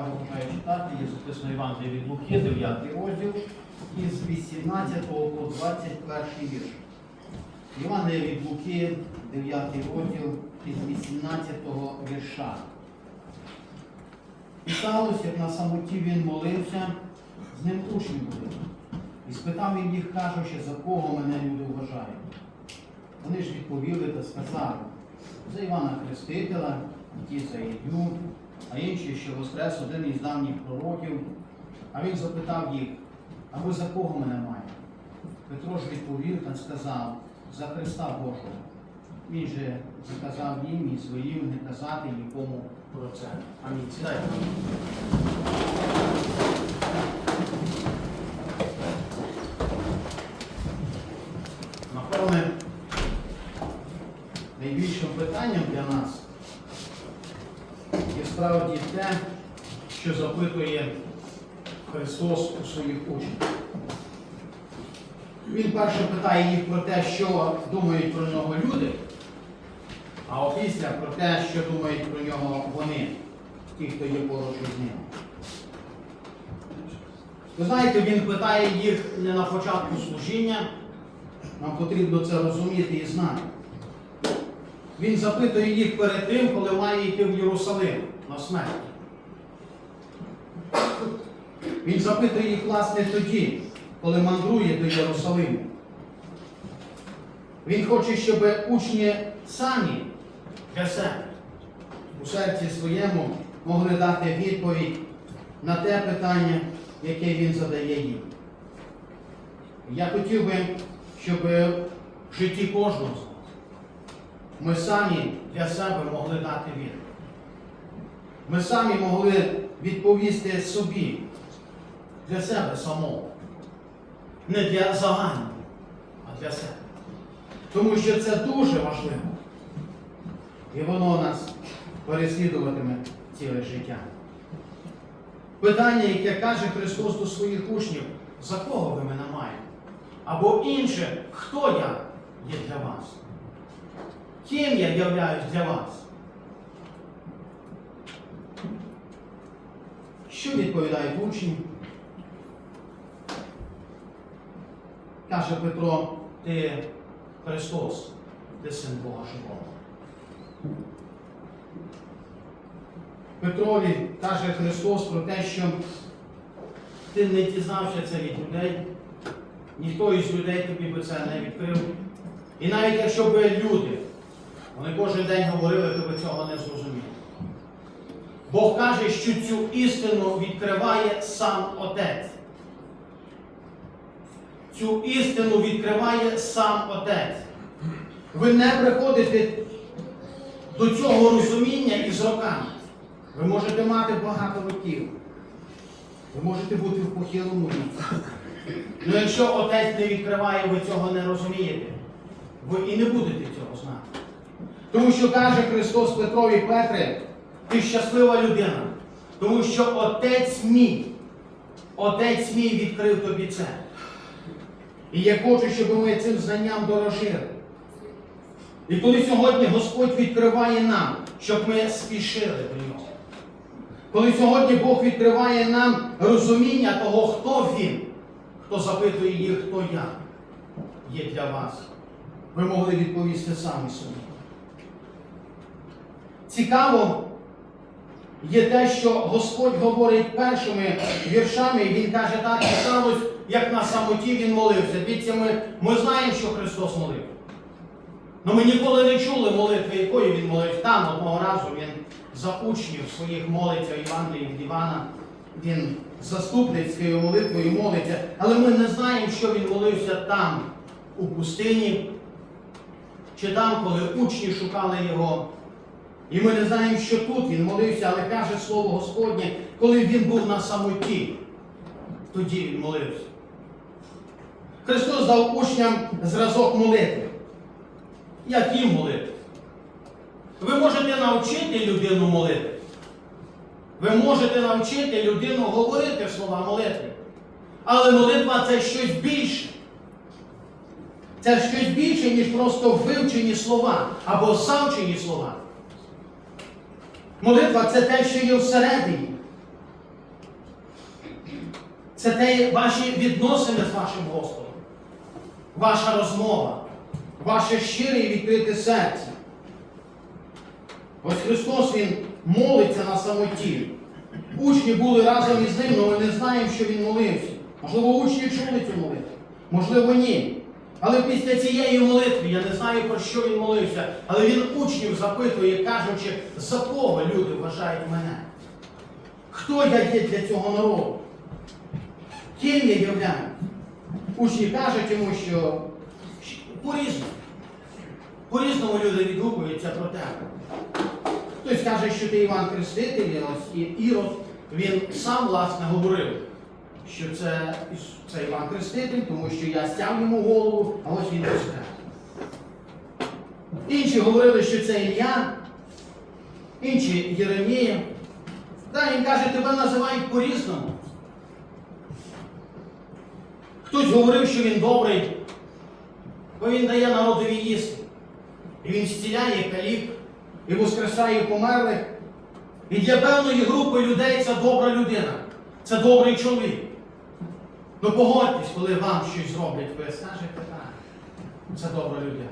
уваги бажаю читати, є записано Євангеліє від Луки, 9 розділ, із 18 по 21 вірш. Євангеліє від Луки, 9 розділ, із 18 вірша. І сталося, як на самоті він молився, з ним учні були. І спитав він їх, кажучи, за кого мене люди вважають. Вони ж відповіли та сказали, за Івана Хрестителя, ті за Ілью, а інші, що воскрес один із давніх пророків. А він запитав їх, а ви за кого мене маєте? Петро ж відповів та сказав, за Христа Божого. Він же заказав їм і своїм не казати нікому про це. Амінь. Сідайте. Напевне, найбільшим питанням для нас є справді те, що запитує Христос у своїх учнів. Він перше питає їх про те, що думають про нього люди, а опісля про те, що думають про нього вони, ті, хто є поруч із ним. Ви знаєте, він питає їх не на початку служіння, нам потрібно це розуміти і знати. Він запитує їх перед тим, коли має йти в Єрусалим на смерть. Він запитує їх, власне, тоді, коли мандрує до Єрусалиму. Він хоче, щоб учні самі для себе у серці своєму могли дати відповідь на те питання, яке він задає їм. Я хотів би, щоб в житті кожного ми самі для себе могли дати відповідь. Ми самі могли відповісти собі для себе самого. Не для загального, а для себе. Тому що це дуже важливо. І воно нас переслідуватиме ціле життя. Питання, яке каже Христос до своїх учнів, за кого ви мене маєте? Або інше, хто я є для вас? Ким я являюсь для вас? Що відповідають учні? Каже Петро, ти Христос, ти син Бога живого. Петрові каже Христос про те, що ти не дізнався це від людей, ніхто із людей тобі би це не відкрив. І навіть якщо б люди, вони кожен день говорили, ти би цього не зрозумів. Бог каже, що цю істину відкриває сам Отець. Цю істину відкриває сам Отець. Ви не приходите до цього розуміння із роками. Ви можете мати багато років. Ви можете бути в похилому віці. Ну якщо отець не відкриває, ви цього не розумієте. Ви і не будете цього знати. Тому що каже Христос Петрові Петре, ти щаслива людина. Тому що отець мій, отець мій відкрив тобі це. І я хочу, щоб ми цим знанням дорожили. І коли сьогодні Господь відкриває нам, щоб ми спішили до нього. Коли сьогодні Бог відкриває нам розуміння того, хто Він, хто запитує їх, хто я є для вас, ви могли відповісти самі собі. Цікаво є те, що Господь говорить першими віршами, і Він каже, так і сталося, як на самоті Він молився. Дивіться, ми, ми знаємо, що Христос молив. Але ми ніколи не чули молитви, якої він молився. Там одного разу він за учнів своїх молиться Івангелії від Івана. Він заступницькою молитвою молиться. Але ми не знаємо, що він молився там, у пустині, чи там, коли учні шукали його. І ми не знаємо, що тут він молився, але каже слово Господнє, коли він був на самоті, тоді він молився. Христос дав учням зразок молитви. Як їм молити? Ви можете навчити людину молити. Ви можете навчити людину говорити слова молитви. Але молитва це щось більше. Це щось більше, ніж просто вивчені слова або завчені слова. Молитва це те, що є всередині. Це те ваші відносини з вашим Господом, ваша розмова, ваше щире і відкрите серце. Ось Христос Він молиться на самоті. Учні були разом із ним, але ми не знаємо, що він молився. Можливо, учні чули цю молитву, можливо, ні. Але після цієї молитви, я не знаю, про що він молився, але він учнів запитує, кажучи, за кого люди вважають мене? Хто я є для цього народу? Ким я являю? Учні кажуть йому, що по-різному. По-різному люди відгукуються про тебе. Хтось каже, що ти Іван Хреститель, ось і Ірод, він сам власне говорив, що це, це Іван Хреститель, тому що я стяв йому голову, а ось він розкаже. Інші говорили, що це Ілля, інші Єремія. Да, він каже, тебе називають по-різному. Хтось говорив, що він добрий, бо він дає народові їсти. І він зціляє калік, і воскресає померлих. І для певної групи людей це добра людина, це добрий чоловік. Ну погодьтесь, коли вам щось зроблять, ви скажете так. Це добра людина.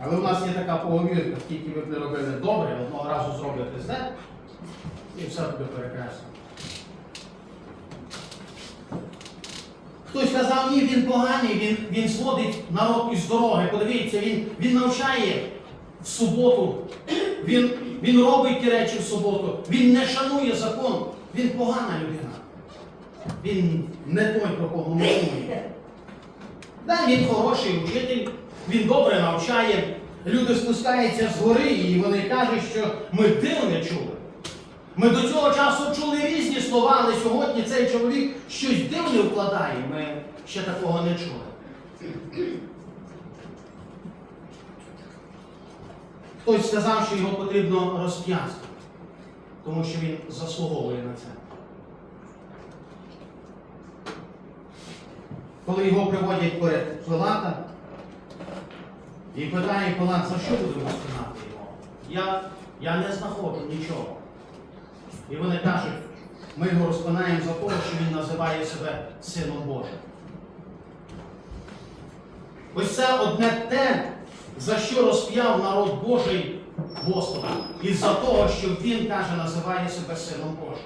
Але в нас є така поговірка, скільки ви б не робили добре, одного разу зробите зле, і все буде прекрасно. Хтось сказав, ні, він поганий, він, він зводить народ із дороги. Подивіться, він, він навчає в суботу, він, він робить ті речі в суботу, він не шанує закон, він погана людина. Він не той, про кого думаємо. Да, він хороший учитель, він добре навчає. Люди спускаються з гори і вони кажуть, що ми дивне чули. Ми до цього часу чули різні слова, але сьогодні цей чоловік щось дивне вкладає. Ми ще такого не чули. Хтось сказав, що його потрібно розп'ясти, тому що він заслуговує на це. Коли його приводять перед Пилата, і питає Пилат, за що будемо спинати його? Я, я не знаходжу нічого. І вони кажуть, ми його розпинаємо за те, що він називає себе Сином Божим. Ось це одне те, за що розп'яв народ Божий Господа. Із-за того, що він каже, називає себе Сином Божим.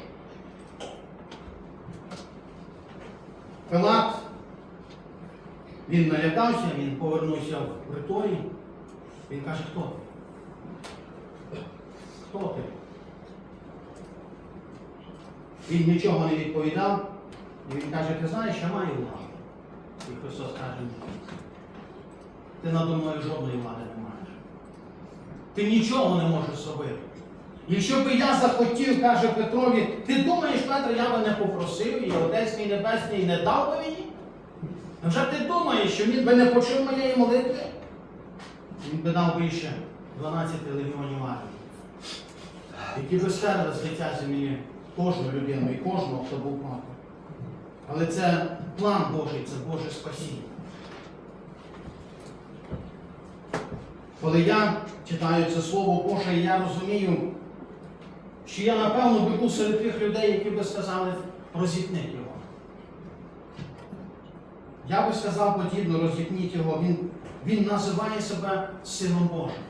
Пилат, він налякався, він повернувся в приторій. Він каже, хто ти? Хто ти? Він нічого не відповідав. І він каже, ти знаєш, я маю владу. І Христос каже, ні. Ти надо мною жодної влади не маєш. Ти нічого не можеш зробити. Якщо би я захотів, каже Петрові, ти думаєш, Петро, я би не попросив, і Отець мій Небесний не дав би мені? Невже ти думаєш, що він би не почув моєї молитви? Він би дав більше 12 легіонів армії, які би стерли з лиця землі кожну людину і кожного, хто був проти. Але це план Божий, це Боже спасіння. Коли я читаю це слово Боже, я розумію, що я напевно був серед тих людей, які би сказали, розітніть його. Я би сказав подібно, розітніть його. Він, він називає себе Сином Божим.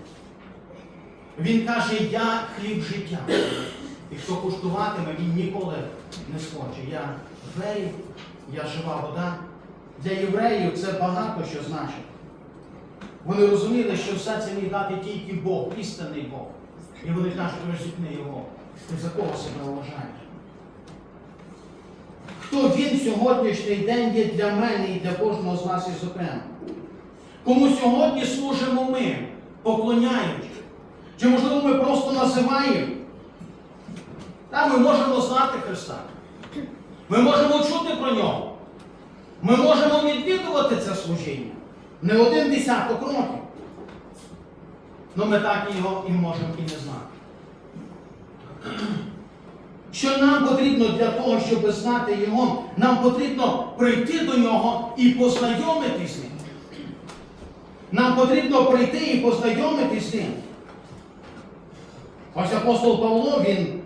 Він каже, я хліб життя. І хто куштуватиме, він ніколи не схоче. Я двері, я жива вода. Для євреїв це багато що значить. Вони розуміли, що все це міг дати тільки Бог, істинний Бог. І вони кажуть, розітни його. Ти за кого себе вважаєш? Хто він сьогоднішній день є для мене і для кожного з нас із окремо? Кому сьогодні служимо ми, поклоняючи? Чи можливо ми просто називаємо? Та ми можемо знати Христа. Ми можемо чути про нього. Ми можемо відвідувати це служіння. Не один десяток років. Ну ми так його і можемо і не знати. Що нам потрібно для того, щоб знати Його, нам потрібно прийти до нього і познайомитись з ним. Нам потрібно прийти і познайомитись з ним. Ось апостол Павло, він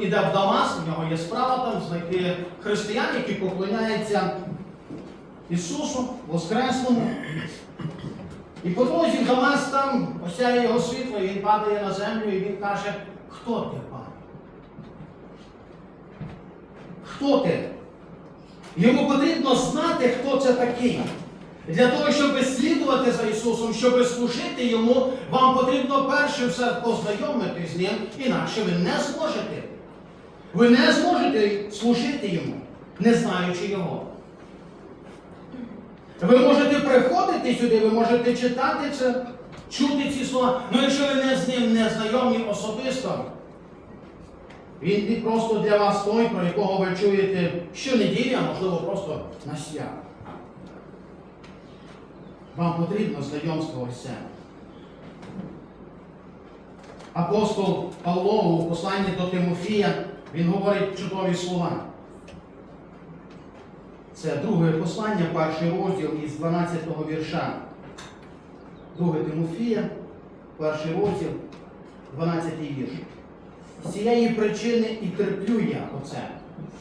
іде в Дамаск, в нього є справа там знайти християн, які поклоняються Ісусу Воскреслому. І по дорозі в Дамаск там осяє його світло, і він падає на землю, і він каже, хто ти, Хто ти? Йому потрібно знати, хто це такий. Для того, щоб слідувати за Ісусом, щоб служити Йому, вам потрібно перше все познайомити з Ним, інакше ви не зможете. Ви не зможете служити Йому, не знаючи Його. Ви можете приходити сюди, ви можете читати це, чути ці слова. Ну якщо ви не з ним не знайомі особисто, він не просто для вас той, про якого ви чуєте щонеділі, а можливо просто на свят. Вам потрібно знайомство ось це. Апостол Павло у посланні до Тимофія, він говорить чудові слова. Це друге послання, перший розділ із 12 вірша. Друге Тимофія, перший розділ, 12 вірш. З цієї причини і терплю я оце,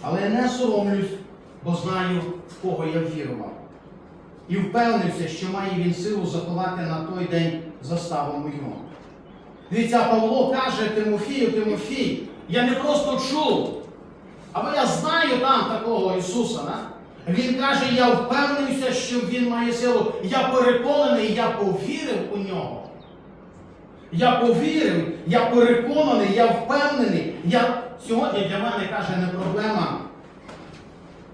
але не соромлюсь, бо знаю, в кого я вірував. І впевнився, що має він силу заховати на той день заставу мою. Дивіться, Павло каже Тимофію, Тимофій, я не просто чув, або я знаю там такого Ісуса. Да? Він каже, я впевнився, що Він має силу. Я переконаний, я повірив у нього. Я повірив, я переконаний, я впевнений. Я... Сьогодні для мене каже не проблема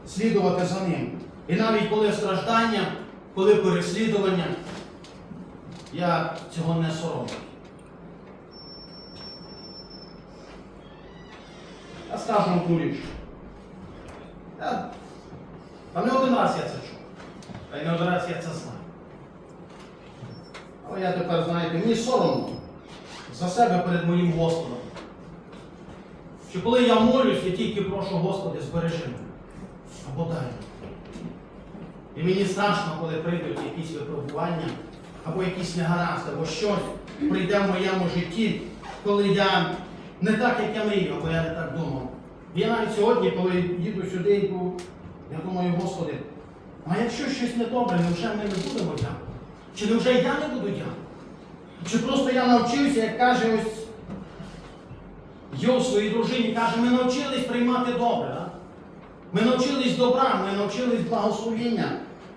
слідувати за ним. І навіть коли страждання, коли переслідування, я цього не соромлюсь. Я скажу вам ту річ. Я... Та не один раз я це чув. Та й не один раз я це знаю. Але я тепер, знаєте, мені соромно за себе перед моїм Господом. Що коли я молюсь, я тільки прошу Господи, збережи мене. Або дай. І мені страшно, коли прийдуть якісь випробування, або якісь негаразди, або щось прийде в моєму житті, коли я не так, як я мрію, або я не так думав. Я навіть сьогодні, коли їду сюди, я думаю, Господи, а якщо щось не добре, невже ми не будемо дякувати? Чи невже я не буду дякувати? Чи просто я навчився, як каже ось Йов своїй дружині, каже, ми навчились приймати добре. Да? Ми навчились добра, ми навчились благословіння,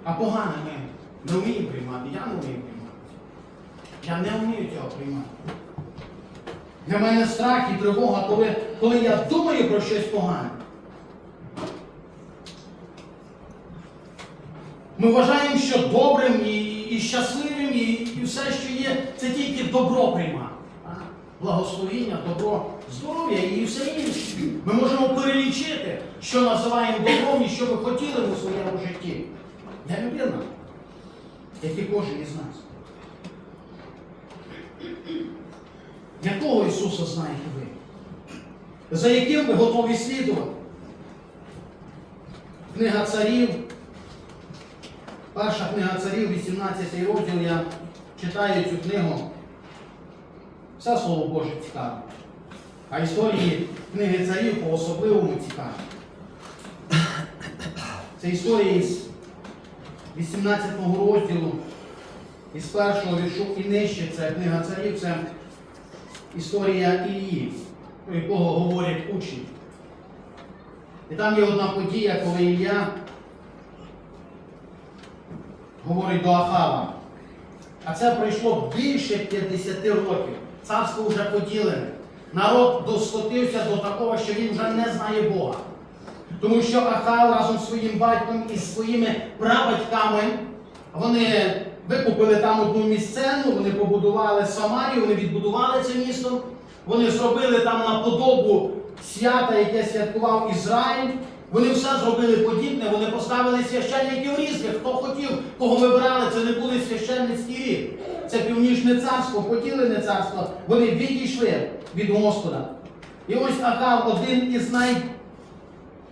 а погане ми не вміємо приймати. Я не вмію приймати. Я не вмію цього приймати. Для мене страх і тривога, коли, коли я думаю про щось погане. Ми вважаємо, що добрим і, і щасливим, і, і все, що є, це тільки добро приймати. Благословіння, добро, здоров'я і все інше. Ми можемо перелічити, що називаємо добром і що ми хотіли у своєму житті. Я людина, як і кожен із нас. Якого Ісуса знаєте ви? За яким ви готові слідувати? Книга царів. Перша книга царів, 18 розділ, я читаю цю книгу. Все слово Боже цікаве. А історії книги царів по-особливому цікаві. Це історія із 18 розділу, із першого віршу і нижче, це книга царів, це історія Ілії, про якого говорять учні. І там є одна подія, коли Ілля говорить до Ахава. А це пройшло більше 50 років. Царство вже поділене. Народ доскотився до такого, що він вже не знає Бога. Тому що Ахав разом з своїм батьком і своїми прабатьками вони викупили там одну місцену, вони побудували Самарію, вони відбудували це місто, вони зробили там наподобу свята, яке святкував Ізраїль. Вони все зробили подібне, вони поставили священників різних. Хто хотів, кого вибирали, це не були священницькі рід. Це північне царство, поділене царство. Вони відійшли від Господа. І ось Ахав один із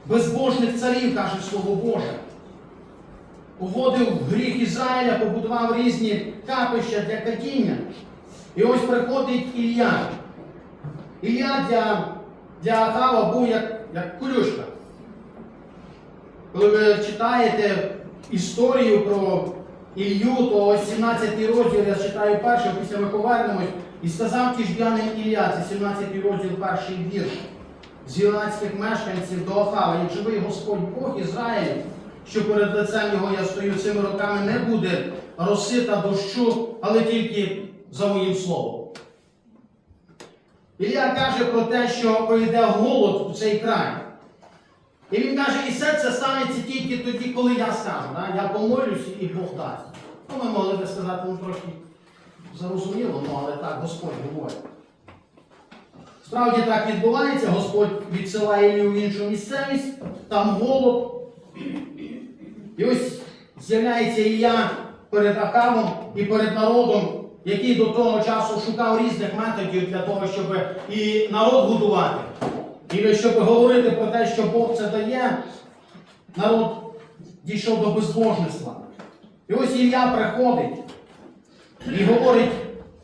найбезбожних царів, каже Слово Боже. Уводив в гріх Ізраїля, побудував різні капища для катіння. І ось приходить Ілля. Ілля для для Ахава був як, як колючка. Коли ви читаєте історію про Ілью, то ось 17 розділ я читаю перший, після ми повернемось. І сказав тіжбянин Ілля, це 17 розділ, перший вірш з гілацьких мешканців до Ахава, як живий Господь Бог Ізраїль, що перед лицем його я стою цими роками, не буде роси та дощу, але тільки за моїм словом. Ілля каже про те, що прийде голод в цей край. І він каже, і все це станеться тільки тоді, коли я скажу. Да? Я помолюся і Бог дасть. Ну, ми могли би сказати, ну трошки зарозуміло, ну, але так Господь говорить. Справді так відбувається, Господь відсилає Ілію в іншу місцевість, там голод. І ось з'являється Ілля перед Ахавом і перед народом, який до того часу шукав різних методів для того, щоб і народ годувати. І щоб говорити про те, що Бог це дає, народ дійшов до безбожництва. І ось Ілля приходить і говорить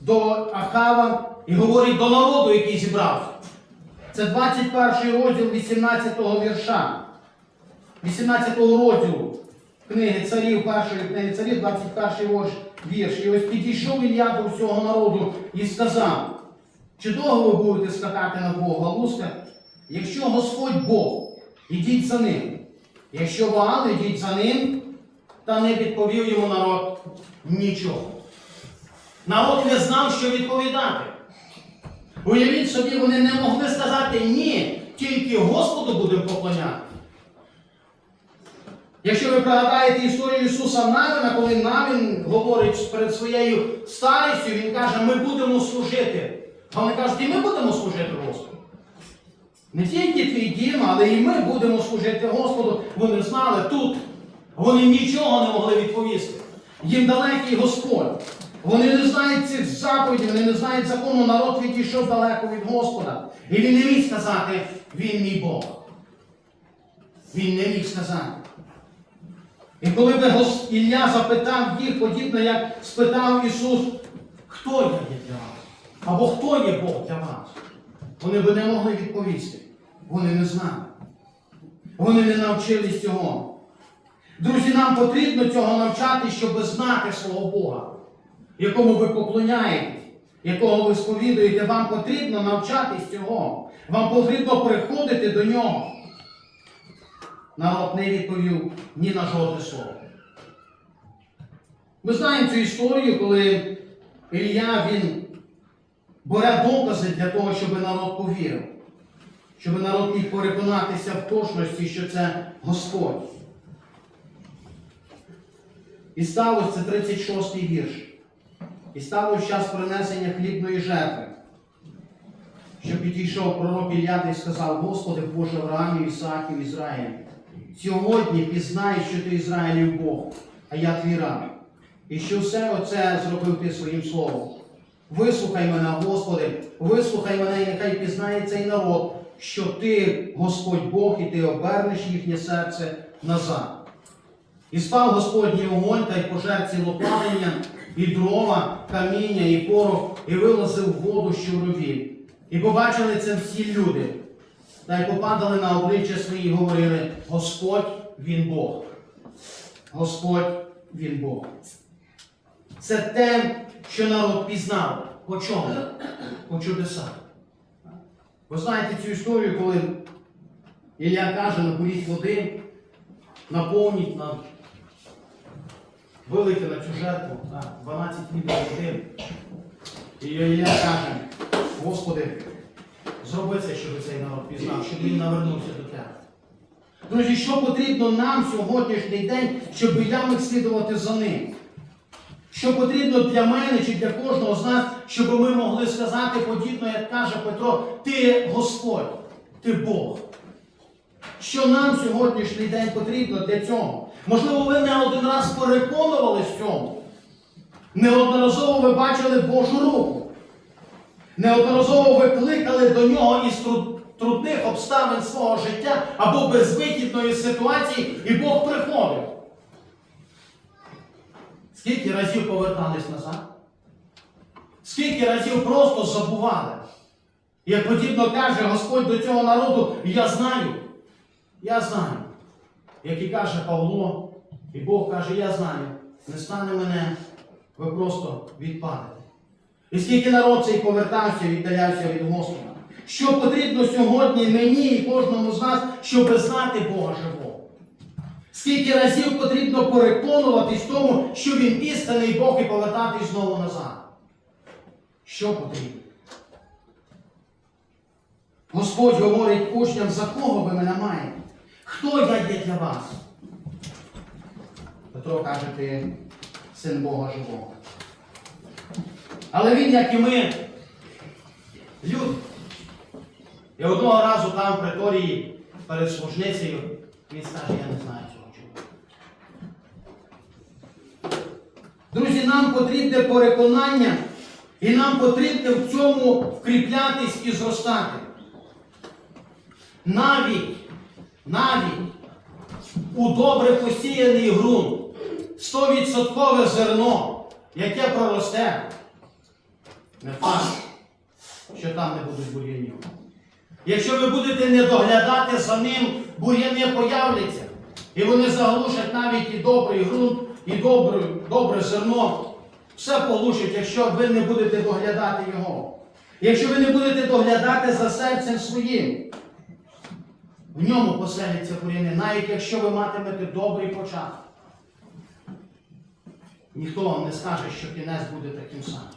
до Ахава, і говорить до народу, який зібрався. Це 21 розділ 18 го вірша. 18 го розділу книги царів, першої книги царів, 21 вірш-. І ось підійшов Ілля до всього народу і сказав, чи довго ви будете скакати на двох галузках? Якщо Господь Бог, ідіть за ним. Якщо Ваал, ідіть за ним, та не відповів йому народ нічого. Народ не знав, що відповідати. Уявіть собі, вони не могли сказати ні, тільки Господу будемо поклоняти. Якщо ви пригадаєте історію Ісуса Навина, коли Навин говорить перед своєю старістю, він каже, ми будемо служити. А вони кажуть, і ми будемо служити Господу. Не тільки твій дім, але і ми будемо служити Господу. Вони знали тут. Вони нічого не могли відповісти. Їм далекий Господь. Вони не знають цих заповідей, вони не знають закону, народ відійшов далеко від Господа. І він не міг сказати, він мій Бог. Він не міг сказати. І коли би Ілля запитав їх, подібно як спитав Ісус, хто я є для вас? Або хто є Бог для вас? Вони би не могли відповісти. Вони не знали. Вони не навчились цього. Друзі, нам потрібно цього навчати, щоб знати свого Бога, якому ви поклоняєтесь, якого ви сповідуєте. Вам потрібно навчатись цього. Вам потрібно приходити до нього. Народ не відповів ні на жодне слово. Ми знаємо цю історію, коли Ілля він бере докази для того, щоб народ повірив, щоб народ міг переконатися в точності, що це Господь. І сталося це 36 й вірш. І сталося час принесення хлібної жертви. Що підійшов пророк Ілля й сказав, Господи Боже Авраамів, Ісааків, Ізраїль, сьогодні пізнай, що ти Ізраїлів Бог, а я твій раб. І що все оце зробив ти своїм словом. Вислухай мене, Господи, вислухай мене, і нехай пізнає цей народ, що ти, Господь Бог, і ти обернеш їхнє серце назад. І спав Господній огонь та й пожер цілопалення, і дрова, каміння, і порох, і вилазив воду, що в. І побачили це всі люди, та й попадали на обличчя свої і говорили: Господь він Бог. Господь він Бог. Це те, що народ пізнав. По чому? По чудесах. Ви знаєте цю історію, коли Ілля каже, наберіть води, наповніть на вилийте на цю жертву, так, 12 хлібів води. І Ілля каже, Господи, зроби це, щоб цей народ пізнав, щоб він навернувся до тебе. Друзі, що потрібно нам сьогоднішній день, щоб я міг слідувати за ним? Що потрібно для мене чи для кожного з нас, щоб ми могли сказати подібно, як каже Петро, ти Господь, ти Бог. Що нам сьогоднішній день потрібно для цього? Можливо, ви не один раз переконувались в цьому. Неодноразово ви бачили Божу руку. Неодноразово ви кликали до нього із трудних обставин свого життя або безвихідної ситуації, і Бог приходив. Скільки разів повертались назад? Скільки разів просто забували? Як подібно каже Господь до цього народу, я знаю, я знаю. Як і каже Павло, і Бог каже, я знаю, не стане мене, ви просто відпадете. І скільки народ цей повертався, віддалявся від Господа. Що потрібно сьогодні мені і кожному з нас, щоб знати Бога живого? Скільки разів потрібно переконуватись тому, що він істинний Бог і повертатись знову назад? Що потрібно? Господь говорить учням, за кого ви мене маєте? Хто я є для вас? Петро каже, ти син Бога живого. Але він, як і ми, люди. І одного разу там в приторії перед служницею він скаже, я не знаю цього чоловіка. Друзі, нам потрібне переконання, і нам потрібно в цьому вкріплятись і зростати. Навіть, навіть у добре посіяний ґрунт, 100% зерно, яке проросте, не факт, що там не будуть бур'янів. Якщо ви будете не доглядати за ним, бур'яни появляться. І вони заглушать навіть і добрий ґрунт, і добре, добре зерно. Все поглушать, якщо ви не будете доглядати його. Якщо ви не будете доглядати за серцем своїм, в ньому поселяться бур'яни, навіть якщо ви матимете добрий початок. Ніхто вам не скаже, що кінець буде таким самим.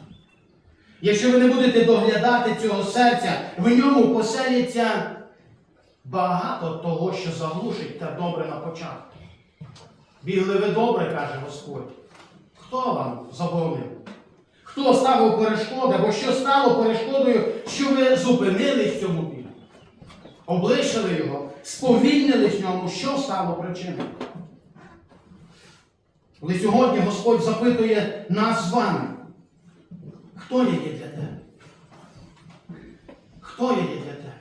Якщо ви не будете доглядати цього серця, в ньому поселиться багато того, що заглушить те добре на початку. Бігли ви добре, каже Господь. Хто вам заборонив? Хто ставив перешкоди, або що стало перешкодою, що ви зупинились в цьому бігу? Облишили його, сповільнились в ньому, що стало причиною? Але сьогодні Господь запитує нас з вами. Хто є для тебе? Хто є для тебе?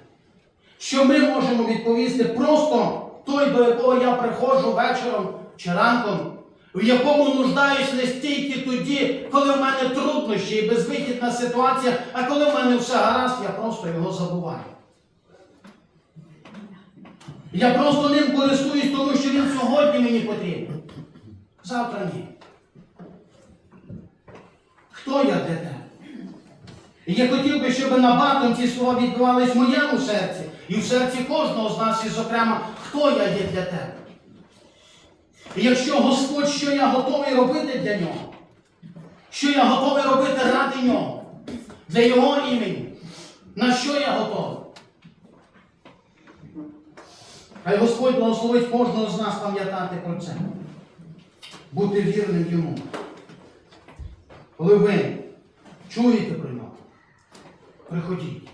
Що ми можемо відповісти просто той, до якого я приходжу вечором чи ранком, в якому нуждаюсь не стільки тоді, коли в мене труднощі і безвихідна ситуація, а коли в мене все гаразд, я просто його забуваю. Я просто ним користуюсь, тому що він сьогодні мені потрібен. Завтра ні. Хто я для тебе? І я хотів би, щоб набатом ці слова відбувались в моєму серці і в серці кожного з нас, і зокрема, хто я є для тебе. Якщо Господь, що я готовий робити для нього, що я готовий робити ради нього, для Його імені, на що я готовий? Хай Господь благословить кожного з нас пам'ятати про це, бути вірним йому. Коли ви чуєте про нього, приходіть.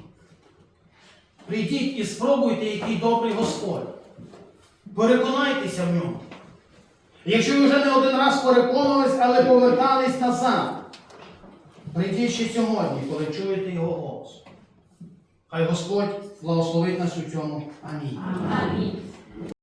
Прийдіть і спробуйте, який добрий Господь. Переконайтеся в ньому. Якщо ви вже не один раз переконувались, але повертались назад, прийдіть ще сьогодні, коли чуєте його голос. Хай Господь благословить нас у цьому. Амінь. Амінь.